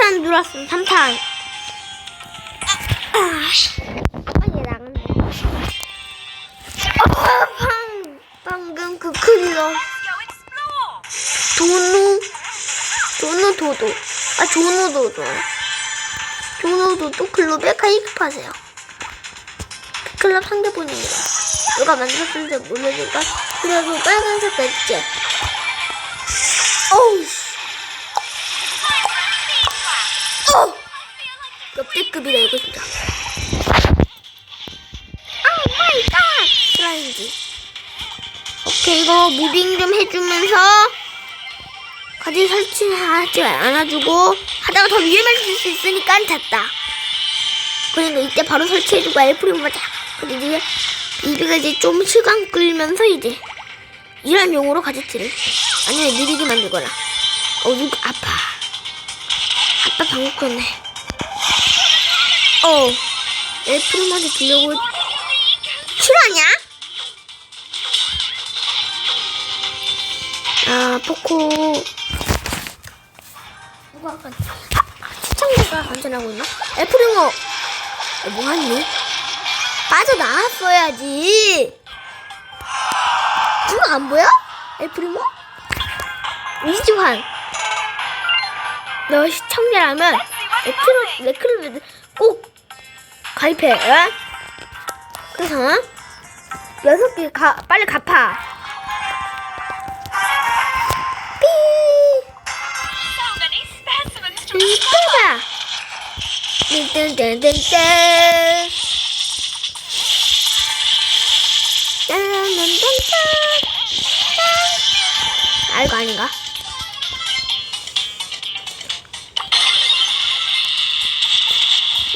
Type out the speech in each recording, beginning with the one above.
3탄 들어왔음 3탄 아, 빨리 나갔네 아, 방, 방금 그 클러 도노 도노 도도. 아 조노 도도. 조노 도도 클럽에 가입하세요. 클럽 상대분입니다. 누가 만들었는지 모르니까. 그래도 빨간색 됐지 어우 역대급이다 이거 진짜. 아 마이 갓 슬라임지 오케이 이거 무빙 좀 해주면서 가지 설치하지 않아주고 하다가 더 위험해질 수 있으니까 됐다. 그러니까 이때 바로 설치해주고 엘프림 맞아 근데 이제 이비가 이제 좀 시간 끌면서 이제 이런 용으로 가제트를 아니면 느리게 만들거나. 어 누구 아파. 아빠 방귀 꼈네 어 엘프림한테 주려고 싫어하냐? 아 포코 누가 아, 시청자가 안전하고 있나? 엘프링어 어, 뭐하니? 빠져나왔어야지 누가 안 보여? 엘프리모? 이지환 너 시청자라면 레크로, 레크로 꼭 가입해 어? 그래서 여섯 개 가, 빨리 갚아 삐 이따가 아 이거 아닌가?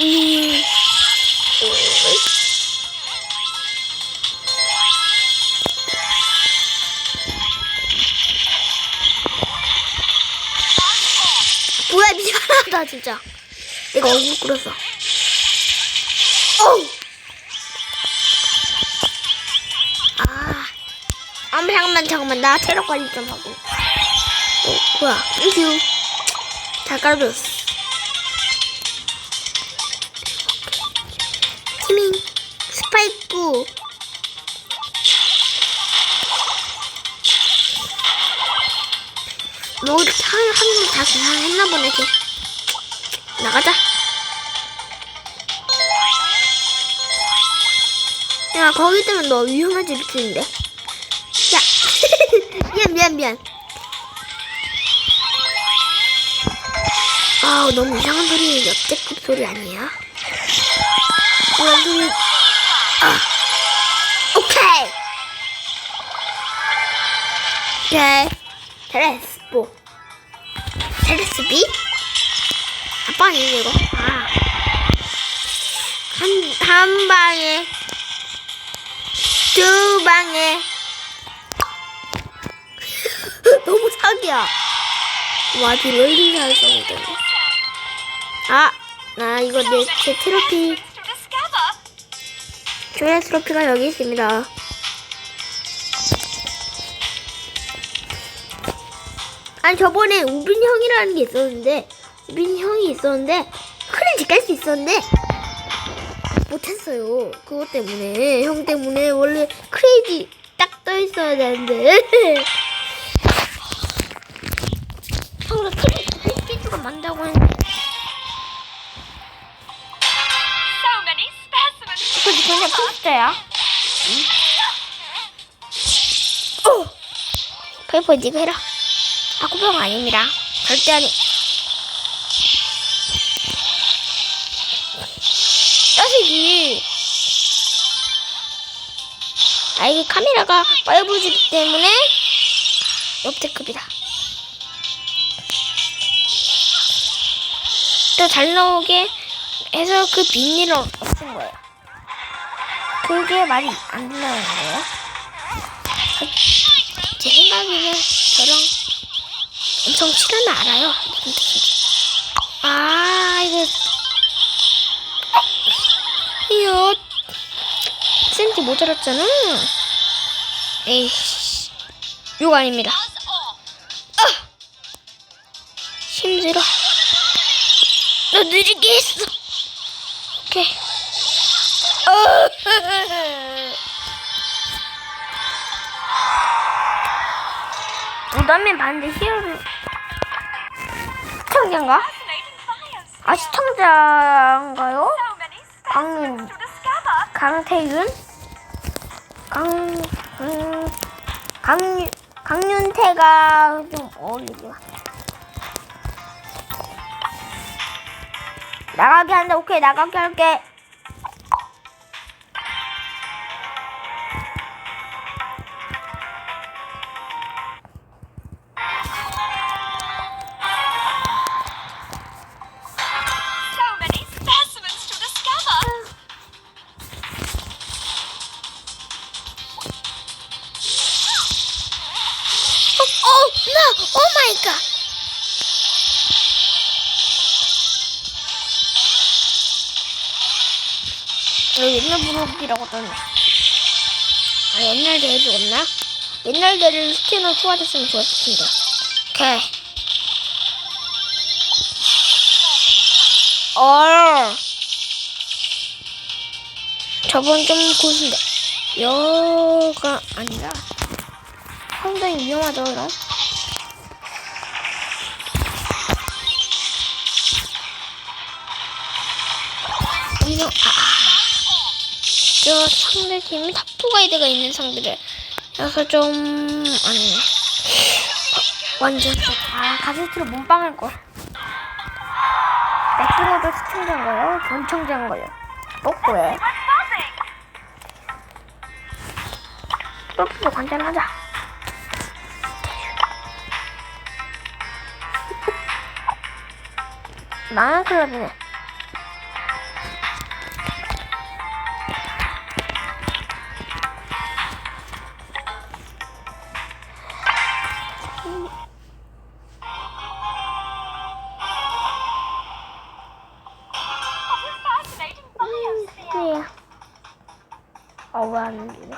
음. 미안하다 진짜 내가 얼굴 끓였어 어우! 아 아무 잠깐만 잠깐만 나 체력 관리 좀 하고. 어 뭐야? 땡큐 잘 깔아줬어. 티밍 스파이크. 뭐 이렇게 한번 다 계산했나 보네 걔 나가자. 야 거기 때문에 너 위험하지 이렇게인데. 야 미안 미안 미안. 아우 너무 이상한 소리 역대급 소리 아니야? 소리 아 오케이. 오케이. 테레스 뭐? 테레스비? 아니지 이거? 아. 한, 한 방에 두 방에. 너무 사기야. 와 딜롤링 잘했었는데 아, 나 이거 내 제 트로피. 조야 트로피가 여기 있습니다. 아니 저번에 우빈 형이라는 게 있었는데 우빈 형이 있었는데 크레지 깰수 있었는데 못했어요. 그것 때문에 형 때문에 원래 크레이지 딱 떠 있어야 되는데. 형가 크레이지 깨주가 만다고 했는데. 그지 그냥 포스터야? 어! 페이퍼 니가 해라. 아구병 아닙니다. 절대 아니 자식이 아 이게 카메라가 빨부지기 때문에 역대급이다. 또잘 나오게 해서 그 비닐을 없앤 거예요. 그게 말이 안 된다는 거예요. 제 생각에는 저랑 엄청 친한 알아요. 아 이거 이거 센티 모자랐잖아 에이씨 욕 아닙니다 all. 힘들어 너 느리게 했어. 오케이. 어. 무덤면 반대 히어로 시청자인가? 아 시청자인가요? Discover. 강태윤? 강... 음, 강... 강윤태가 좀 어울리지 마. 나가게 한다. 오케이 나가게 할게. 옛날 부록이라고 떴네. 아, 옛날 대회도 없나? 옛날 대회를 스캐너 추가됐으면 좋았을 텐데. 오케이. 어. 저번 좀 고수인데. 여가 아니라. 상당히 위험하더라. 이거 아, 저 상대 팀이 타프가이드가 있는 상대를 그래서 좀 아니네. 어, 완전 아 가세트로 몸빵할 걸. 맥스로도 시청자인 거예요? 본청자인 거예요? 뽀뽀해. 뽀뽀 간단하자. 망한 클럽이네. 되네.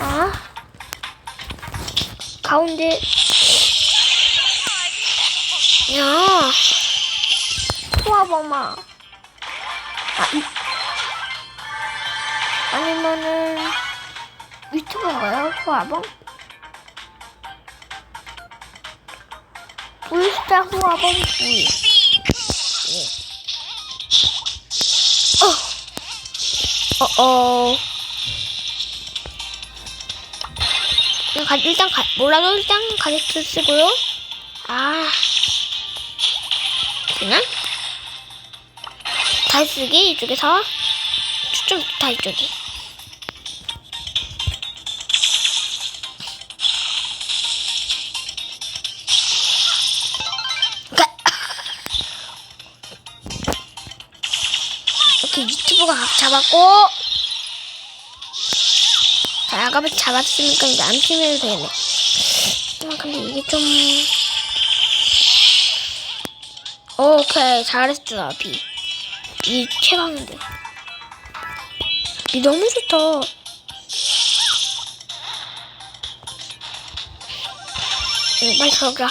아. 가운데. 야. 소아범아. 아, 이. 아니면은, 유튜버인가요? 소아범? 불스타 소아범 V. 어, 어. 일단, 가, 일단 가, 몰라도 일단 가르쳐 쓰고요. 아. 그냥? 다시 쓰기 이쪽에서 추천 다 이쪽이. 각 잡았고. 자 아까부터 잡았으니까 이제 안 치면 되네. 아, 근데 이게 좀. 오케이. 잘했어 비. 비 최강인데 비 너무 좋다. 응 빨리 들어가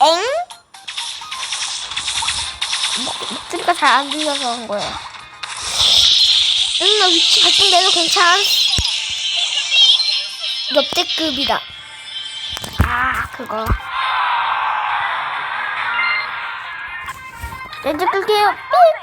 엥? 목소리가 잘 안 들려서 그런 거예요. 응, 나 위치 발동돼도 괜찮. 역대급이다. 아, 그거. 렌즈 끌게요. 삐!